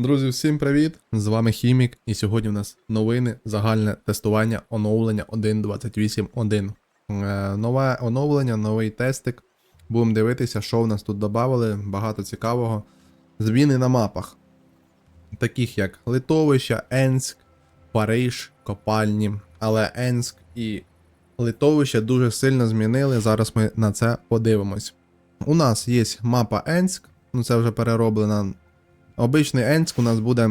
Друзі, всім привіт! З вами Хімік, і сьогодні у нас новини, загальне тестування оновлення 1.28.1. Е, Нове оновлення, новий тестик. Будемо дивитися, що в нас тут додали. Багато цікавого. Зміни на мапах, таких як Литовища, Енськ, Париж, Копальні. Але Енськ і Литовище дуже сильно змінили. Зараз ми на це подивимось. У нас є мапа Енськ, ну це вже перероблена Обичний Енськ у нас буде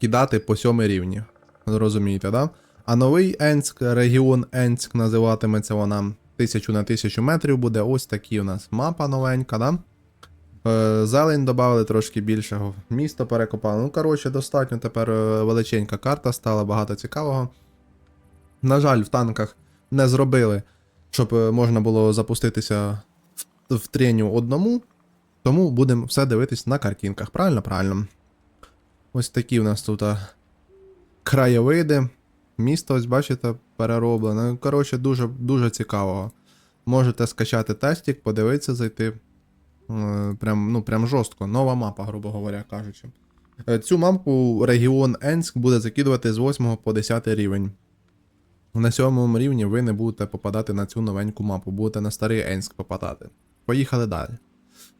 кидати по сьомий рівні. Розумієте, да? А новий Енськ, регіон Енськ називатиметься вона 1000 на 1000 метрів буде. Ось такі у нас мапа новенька, да? Е, Зелень додали трошки більшого. Місто перекопали. Ну, коротше, достатньо тепер е, величенька карта стала, багато цікавого. На жаль, в танках не зробили, щоб е, можна було запуститися в треню одному. Тому будемо все дивитись на картинках. Правильно, правильно. Ось такі у нас тут краєвиди. Місто, ось бачите, перероблене. Ну, Коротше, дуже дуже цікавого. Можете скачати тестик, подивитися, зайти. Е, Прям, ну, прям жорстко. Нова мапа, грубо говоря, кажучи. Е, Цю мапу регіон Енськ буде закидувати з 8 по 10 рівень. На 7 рівні ви не будете попадати на цю новеньку мапу, будете на старий Енськ попадати. Поїхали далі.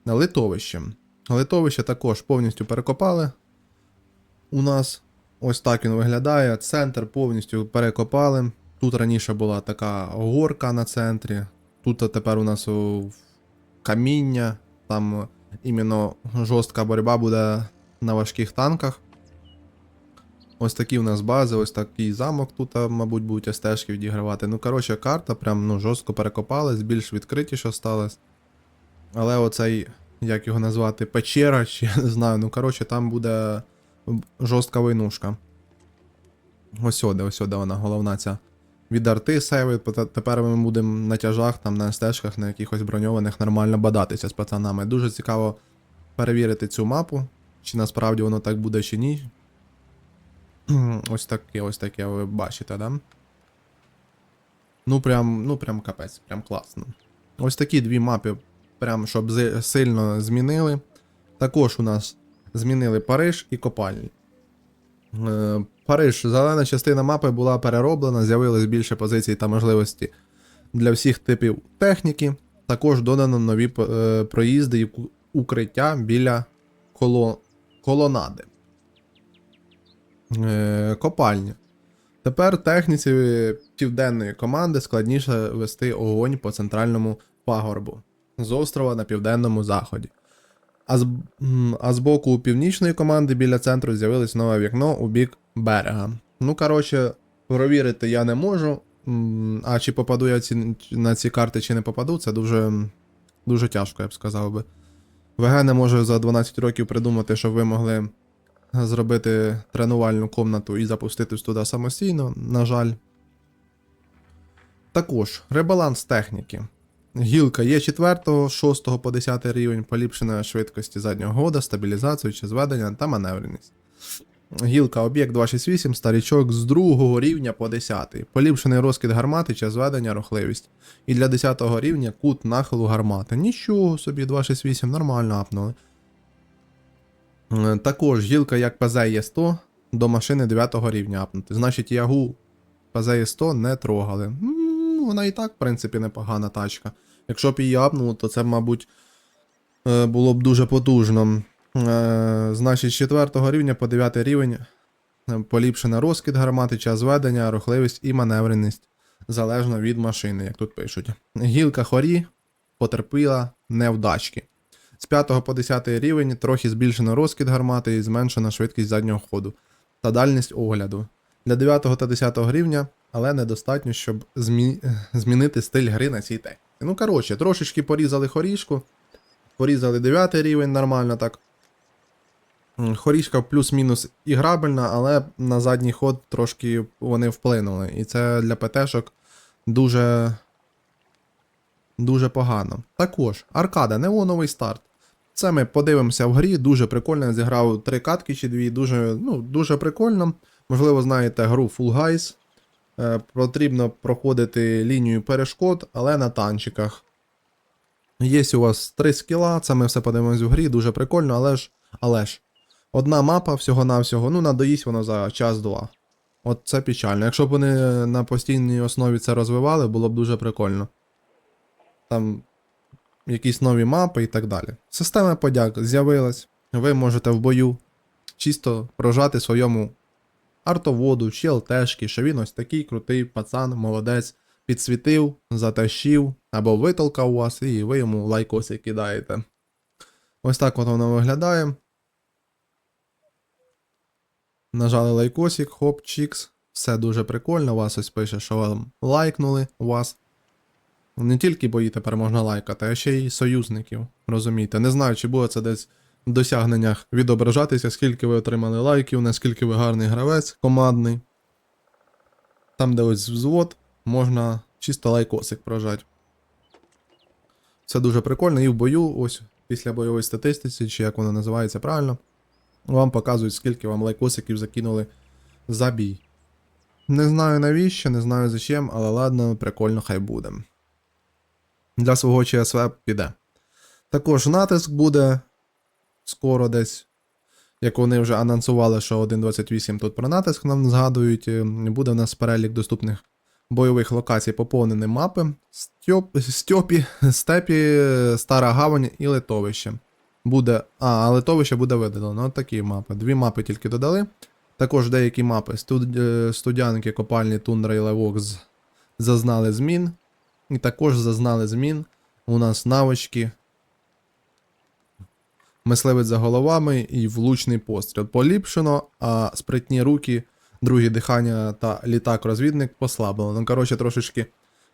На литовище. Литовище також повністю перекопали. У нас ось так він виглядає. Центр повністю перекопали. Тут раніше була така горка на центрі. Тут тепер у нас каміння. Там іменно жорстка боротьба буде на важких танках. Ось такі у нас бази, ось такий замок тут, мабуть, будуть стежки відігравати. Ну, коротше, карта прям ну, жорстко перекопалась, більш відкритіше сталося. Але оцей, як його назвати, печера, чи не знаю, ну коротше, там буде жорстка войнушка. Ось сюди, ось сюди вона головна ця. Від арти сейви, тепер ми будемо на тяжах, там на стежках, на якихось броньованих нормально бадатися з пацанами. Дуже цікаво перевірити цю мапу, чи насправді воно так буде, чи ні. Ось таке, ось таке ви бачите, да? Ну прям, ну прям капець, прям класно. Ось такі дві мапи прям щоб сильно змінили. Також у нас змінили Париж і Копальні. Е, Париж, зелена частина мапи була перероблена, з'явилось більше позицій та можливості для всіх типів техніки. Також додано нові е, проїзди і укриття біля коло... колонади. Е, Копальня. Тепер техніці південної команди складніше вести огонь по центральному пагорбу з острова на південному заході. А з, а з боку північної команди біля центру з'явилось нове вікно у бік берега. Ну, коротше, провірити я не можу. А чи попаду я ці, на ці карти, чи не попаду, це дуже, дуже тяжко, я б сказав би. ВГ не може за 12 років придумати, щоб ви могли зробити тренувальну комнату і запуститись туди самостійно, на жаль. Також ребаланс техніки. Гілка є 4, 6 по 10 рівень, поліпшена швидкості заднього года, стабілізацію чи зведення та маневреність. Гілка об'єкт 268, старічок з 2 рівня по 10. Поліпшений розкид гармати чи зведення рухливість. І для 10 рівня кут нахилу гармати. Нічого собі, 268, нормально апнули. Також гілка як ПЗ є 100 до машини 9 рівня апнути. Значить, ягу ПЗ є 100 не трогали. Вона і так, в принципі, непогана тачка. Якщо б її апнуло, то це, мабуть, е, було б дуже потужно. Е, Значить, з 4 рівня по 9 рівень е, поліпшена розкид гармати, час ведення, рухливість і маневреність залежно від машини, як тут пишуть. Гілка хорі потерпіла невдачки. З 5 по 10 рівень трохи збільшено розкид гармати і зменшена швидкість заднього ходу та дальність огляду. Для 9 та 10 рівня, але недостатньо, щоб змі... змінити стиль гри на цій техніці. Ну, коротше, трошечки порізали хорішку, порізали 9 рівень нормально так. Хорішка плюс-мінус іграбельна, але на задній ход трошки вони вплинули. І це для ПТшок дуже. Дуже погано. Також, аркада, неоновий старт. Це ми подивимося в грі. Дуже прикольно. Зіграв три катки чи дві. Дуже, ну, дуже прикольно. Можливо, знаєте гру Full Guys. Е, потрібно проходити лінію перешкод, але на танчиках. Є у вас три скіла, це ми все подивимось в грі, дуже прикольно, але ж, але ж Одна мапа всього-навсього, ну надоїсть воно за час-два. От це печально. Якщо б вони на постійній основі це розвивали, було б дуже прикольно. Там якісь нові мапи і так далі. Система подяк з'явилась. Ви можете в бою чисто прожати своєму артоводу чи ЛТшки, що він ось такий крутий пацан, молодець, підсвітив, затащив або витолкав вас, і ви йому лайкоси кидаєте. Ось так от воно виглядає. Нажали лайкосик, хоп, чікс. Все дуже прикольно. Вас ось пише, що вам лайкнули вас. Не тільки бої тепер можна лайкати, а ще й союзників. Розумієте? Не знаю, чи буде це десь досягненнях відображатися, скільки ви отримали лайків, наскільки ви гарний гравець, командний. Там, де ось взвод, можна чисто лайкосик прожати. Це дуже прикольно. І в бою, ось після бойової статистиці, чи як воно називається правильно, вам показують, скільки вам лайкосиків закинули за бій. Не знаю навіщо, не знаю зачем, але ладно, прикольно, хай буде. Для свого ЧСВ піде. Також натиск буде скоро десь. Як вони вже анонсували, що 1.28 тут про натиск нам згадують, е, буде в нас перелік доступних бойових локацій поповнені мапи. Стьоп, Стьопі, Степі, Стара Гавань і Литовище. Буде. А, литовище буде видалено. От такі мапи. Дві мапи тільки додали. Також деякі мапи студ... е, студянки, копальні, тундра і левок зазнали змін. І також зазнали змін. У нас навички. Мисливець за головами і влучний постріл. Поліпшено, а спритні руки, другі дихання та літак-розвідник послаблено. Ну, коротше, трошечки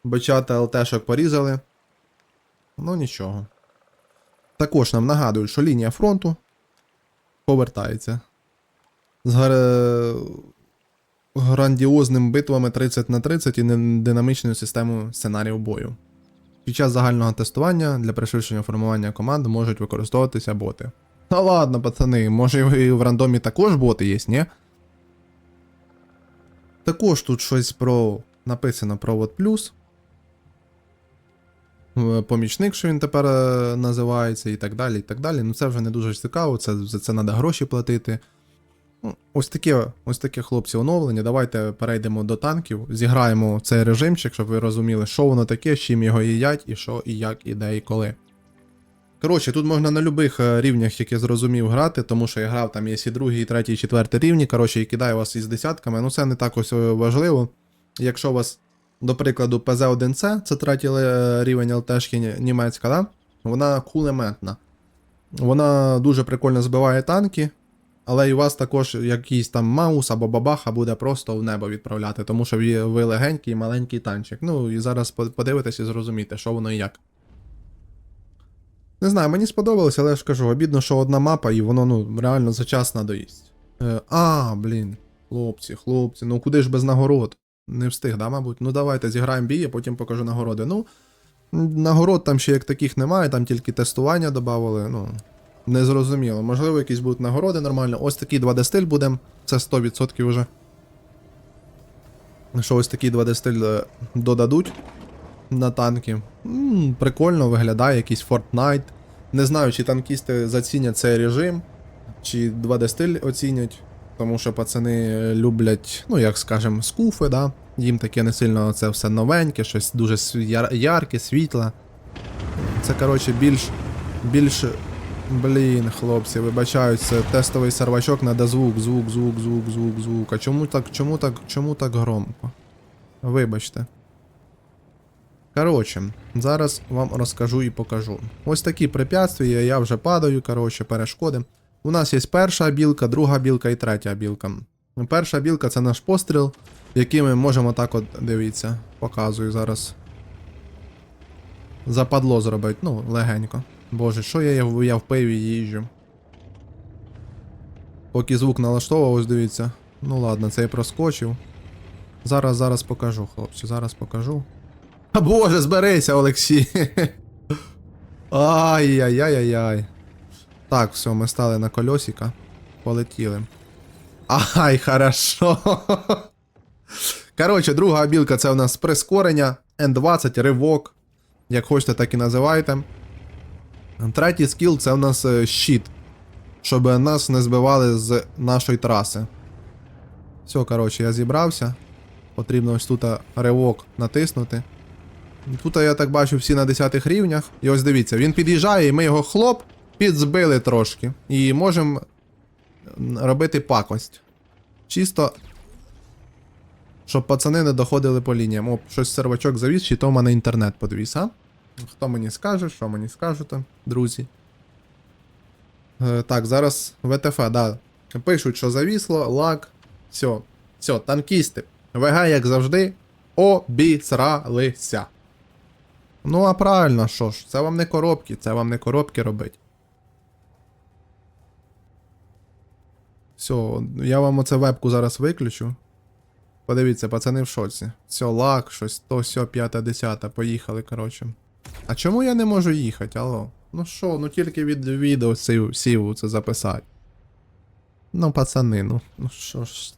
бачата ЛТшок порізали. Ну нічого. Також нам нагадують, що лінія фронту повертається. З гар... грандіозним битвами 30 на 30 і динамічною системою сценаріїв бою. Під час загального тестування для пришвидшення формування команд можуть використовуватися боти. Та ладно, пацани, може і в рандомі також боти є, ні? Також тут щось про. написано про Вот Плюс. Е, Помічник, що він тепер е, називається, і так далі. і так далі. Ну це вже не дуже цікаво, це, за це треба гроші платити. Ось таке, ось таке хлопці оновлення. Давайте перейдемо до танків, зіграємо цей режимчик, щоб ви розуміли, що воно таке, з чим його їдять, і що, і як, і де, і коли. Коротше, тут можна на будь-яких рівнях, які зрозумів, грати, тому що я грав там є і другий, і третій, і четвертий рівні. Коротше, і кидаю вас із десятками. Ну це не так ось е, важливо. Якщо у вас, до прикладу, ПЗ-1С, це третій е, рівень ЛТшки німецька, да? вона кулеметна. Вона дуже прикольно збиває танки, але і вас також якийсь там маус або бабаха буде просто в небо відправляти, тому що ви легенький маленький танчик. Ну і зараз по- подивитесь і зрозумієте, що воно і як. Не знаю, мені сподобалось, але я ж кажу, обідно, що одна мапа, і воно ну реально за час надоїсть. Е, а, блін, хлопці, хлопці, ну куди ж без нагород? Не встиг, да, мабуть? Ну давайте зіграємо бій, а потім покажу нагороди. Ну, нагород там ще як таких немає, там тільки тестування додавали, ну. Незрозуміло. Можливо, якісь будуть нагороди нормально. Ось такий 2D стиль буде, це 100% вже. Що ось такий 2D стиль е, додадуть на танки. М, прикольно виглядає, якийсь Fortnite. Не знаю, чи танкісти зацінять цей режим, чи 2D стиль оцінять. Тому що пацани люблять, ну як скажем, скуфи, да? Їм таке не сильно це все новеньке, щось дуже яр- ярке, світле. Це, коротше, більш. більш. Блін, хлопці, вибачаю, це тестовий сервачок, надо звук, звук, звук, звук, звук, звук. А чому так, чому так, чому так громко? Вибачте. Коротше, зараз вам розкажу і покажу. Ось такі препятствия, я вже падаю, коротше, перешкоди. У нас є перша білка, друга білка і третя білка. Перша білка це наш постріл, який ми можемо так от, дивіться, показую зараз. Западло зробити, ну, легенько. Боже, що я, я в пиві їжджу. Поки звук налаштовував, ось дивіться. Ну ладно, це я проскочив. Зараз, зараз покажу, хлопці, зараз покажу. А боже, зберися, Олексій. Ай-яй-яй-яй-яй. Так, все, ми стали на колесика. Полетіли. Ай, хорошо. Коротше, друга білка це у нас прискорення, N20, ривок. Як хочете, так і називайте. Третій скіл це у нас е, щит. щоб нас не збивали з нашої траси. Все, коротше, я зібрався. Потрібно ось тут ривок натиснути. Тут я так бачу всі на 10 рівнях. І ось дивіться, він під'їжджає, і ми його хлоп підзбили трошки. І можемо робити пакость. Чисто. Щоб пацани не доходили по лініям. О, щось сервачок завіз, чи то в мене інтернет подвіз, а? Хто мені скаже, що мені скажете, друзі. Е, так, зараз ВТФ, да. Пишуть, що завісло, лаг. Все. Все, танкісти. ВГ, як завжди, обісралися. Ну, а правильно, що ж, це вам не коробки, це вам не коробки робить. Все, я вам оце вебку зараз виключу. Подивіться, пацани в шоці. Все, лак, щось, то, сьо, п'ята, десята, поїхали, коротше. А чому я не можу їхати, алло? Ну що, ну тільки від відео сів, сів це записати. Ну, пацани, ну, ну що ж.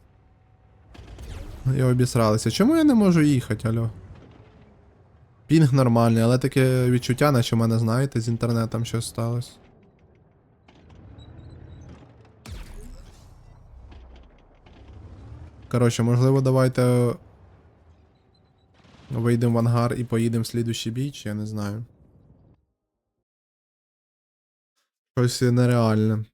І обісралися. Чому я не можу їхати, алло? Пінг нормальний, але таке відчуття, наче в мене, знаєте, з інтернетом щось сталося. Коротше, можливо, давайте вийдемо в ангар і поїдемо в слідущий бій, чи я не знаю. Щось нереальне.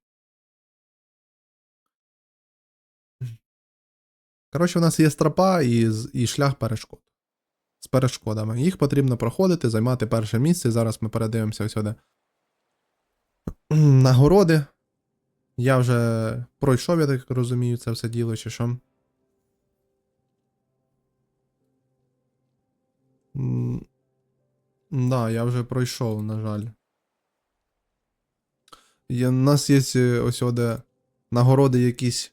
Коротше, у нас є стропа і, і шлях перешкод. З перешкодами. Їх потрібно проходити, займати перше місце. Зараз ми передивимося сюди. Нагороди. Я вже пройшов, я так розумію, це все діло, чи що. Да, я вже пройшов, на жаль. Є, у нас є е, ось оде нагороди якісь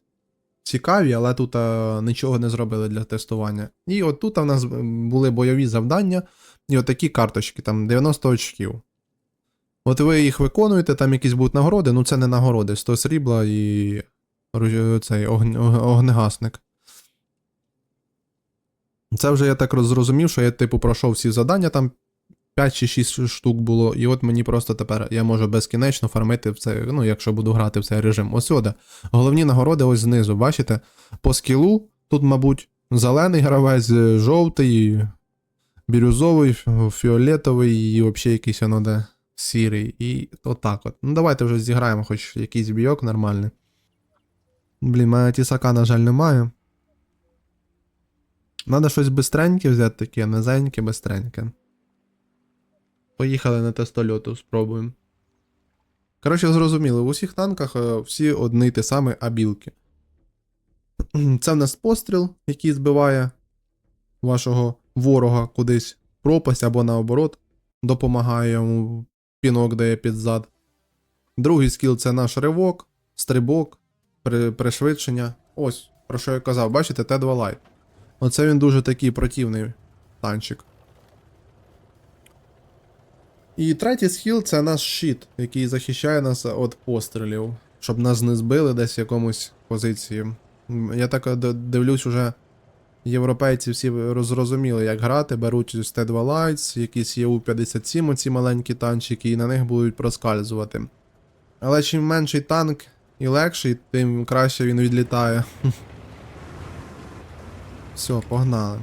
цікаві, але тут а, нічого не зробили для тестування. І от тут у нас були бойові завдання, і от такі карточки, там 90 очків. От ви їх виконуєте, там якісь будуть нагороди, ну це не нагороди, 100 срібла і цей огн- огнегасник. Це вже я так роз- зрозумів, що я, типу, пройшов всі завдання, там 5 чи 6 штук було, і от мені просто тепер я можу безкінечно фармити в це, ну, якщо буду грати в цей режим. Ось сюди. Головні нагороди ось знизу, бачите? По скілу тут, мабуть, зелений гравець, е, жовтий, бірюзовий, фіолетовий і взагалі якийсь воно де сірий. І отак от. Ну давайте вже зіграємо хоч якийсь бійок нормальний. Блін, мене тісака, на жаль, немає. Надо щось бистреньке взяти таке, низеньке, бистреньке. Поїхали на тестольоту, спробуємо. Коротше, зрозуміло, в усіх танках е, всі одні й ті самі абілки. Це в нас постріл, який збиває вашого ворога кудись в пропасть або наоборот, допомагає йому пінок дає під зад. Другий скіл це наш ривок, стрибок, при, пришвидшення. Ось, про що я казав, бачите, Т2 Light. Оце він дуже такий противний танчик. І третій схил це наш щит, який захищає нас від пострілів, щоб нас не збили десь в якомусь позиції. Я так е, дивлюсь, уже європейці всі зрозуміли, як грати, беруть з Т2 Lights, якісь ЄУ-57, оці маленькі танчики, і на них будуть проскальзувати. Але чим менший танк і легший, тим краще він відлітає. Все, погнали.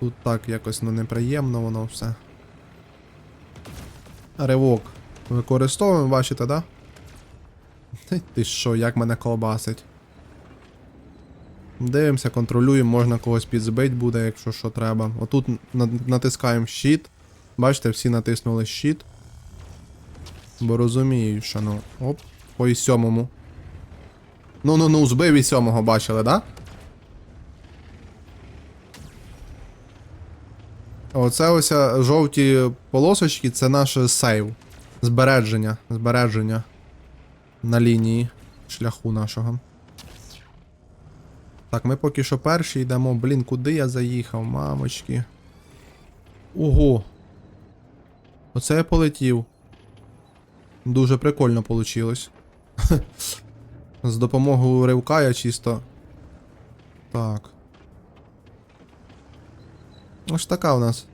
Тут так якось ну, неприємно воно все. Ривок. Використовуємо, бачите, да? Ти- що, як мене колбасить? Дивимося, контролюємо, можна когось підзбити буде, якщо що треба. Отут натискаємо щит. Бачите, всі натиснули щит. Бо розумію, що ну. Оп, по і сьомому. Ну ну ну, збив і сьомого, бачили, да? Оце ось жовті полосочки це наш сейв. Збереження. Збереження на лінії шляху нашого. Так, ми поки що перші йдемо. Блін, куди я заїхав, мамочки. Ого. Оце я полетів. Дуже прикольно получилось. З допомогою ривка я чисто. Так. Ось така у нас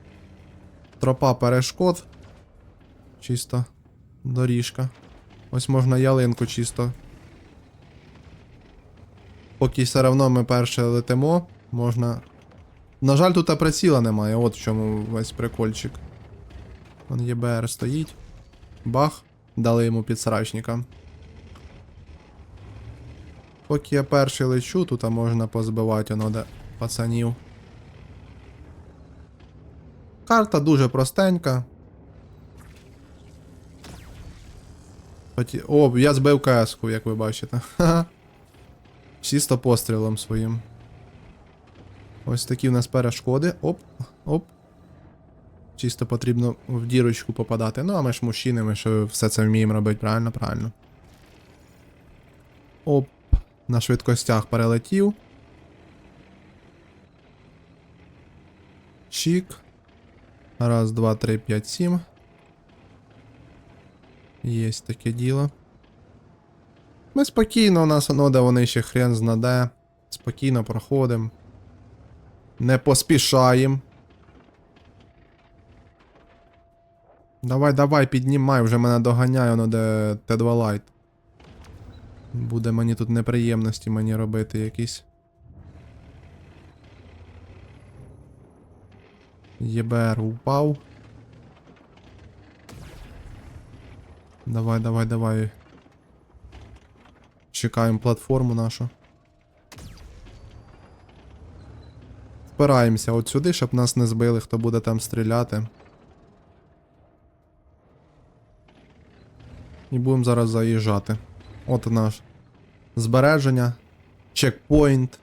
тропа перешкод. Чисто доріжка. Ось можна ялинку чисто. Поки все одно ми перше летимо, можна. На жаль, тут приціла немає, от в чому весь прикольчик. Вон ЄБР стоїть. Бах. Дали йому підсрачника. Поки я перший лечу, тут можна позбивати воно де пацанів. Карта дуже простенька. О, я збив КС-ку, як ви бачите. Чисто пострілом своїм. Ось такі в нас перешкоди. Оп, оп. Чисто потрібно в дірочку попадати. Ну, а ми ж мужчини, ми ж все це вміємо робити, правильно, правильно. Оп. На швидкостях перелетів. Чік. Раз, два, три, п'ять, сім. Єсть таке діло. Ми спокійно, у нас воно, де вони ще хрен знаде. Спокійно проходимо. Не поспішаємо. Давай, давай, піднімай, вже мене доганяє, воно де Т2 Light. Буде мені тут неприємності мені робити якісь. ЄБР упав. Давай, давай, давай. Чекаємо платформу нашу. Впираємося от сюди, щоб нас не збили, хто буде там стріляти. І будемо зараз заїжджати. От наш збереження, чекпоінт.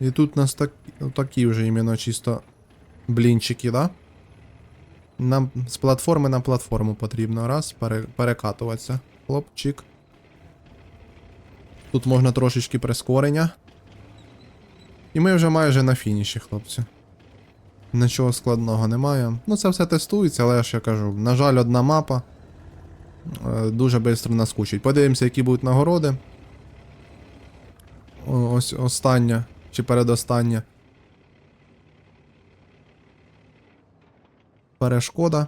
І тут у нас так, такі вже іменно чисто блінчики, да? Нам з платформи на платформу потрібно раз пере, перекатуватися. Хлопчик. Тут можна трошечки прискорення. І ми вже майже на фініші, хлопці. Нічого складного немає. Ну, це все тестується, але я ж я кажу, на жаль, одна мапа. Е, Дуже швидко наскучить. Подивимося, які будуть нагороди. Ось остання чи передостання. Перешкода.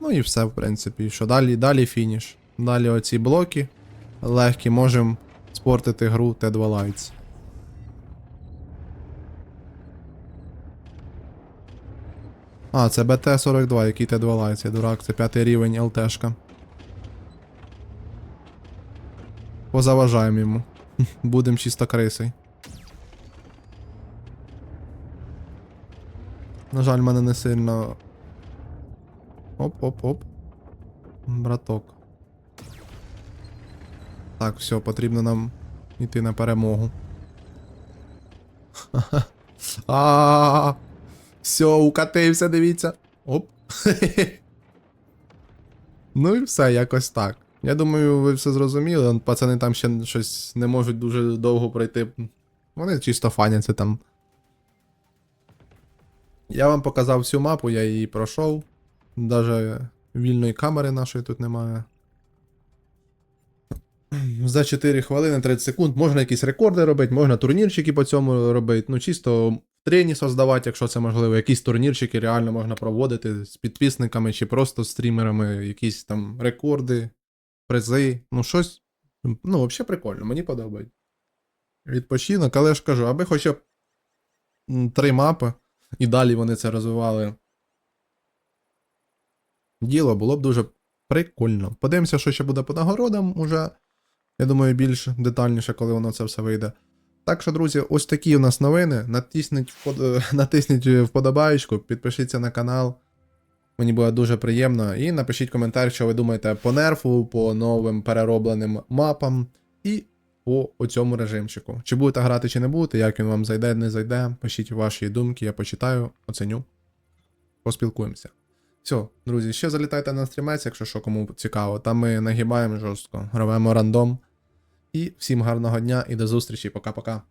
Ну і все, в принципі. Що далі, далі фініш. Далі оці блоки легкі, можемо спортити гру Т2 Lights. А, це БТ-42, який Т2 Lights, я дурак, це п'ятий рівень ЛТшка. Позаважаємо йому. Будем чисто крисой. На жаль, мене не сильно. Оп-оп-оп. Браток. Так, все, потрібно нам йти на перемогу. А. Все, укатився, дивіться. Оп. Ну і все, якось так. Я думаю, ви все зрозуміли. Пацани там ще щось не можуть дуже довго пройти. Вони чисто фаняться там. Я вам показав всю мапу, я її пройшов. Даже вільної камери нашої тут немає. За 4 хвилини 30 секунд можна якісь рекорди робити, можна турнірчики по цьому робити. Ну, чисто трені создавати, якщо це можливо. Якісь турнірчики реально можна проводити з підписниками чи просто з стрімерами, якісь там рекорди, призи. Ну, щось. Ну, взагалі прикольно, мені подобається. Відпочинок, але я ж кажу, аби хоча б три мапи, і далі вони це розвивали. Діло було б дуже прикольно. Подивимося, що ще буде по нагородам уже. Я думаю, більш детальніше, коли воно це все вийде. Так що, друзі, ось такі у нас новини. Натисніть, впод... натисніть вподобаєчку, підпишіться на канал. Мені буде дуже приємно. І напишіть коментар, що ви думаєте по нерфу, по новим переробленим мапам і по цьому режимчику. Чи будете грати, чи не будете, як він вам зайде, не зайде. Пишіть ваші думки, я почитаю, оценю. Поспілкуємося. Все, друзі, ще залітайте на стрімець, якщо що кому цікаво. Там ми нагибаємо жорстко, гравемо рандом. І всім гарного дня і до зустрічі. Пока-пока.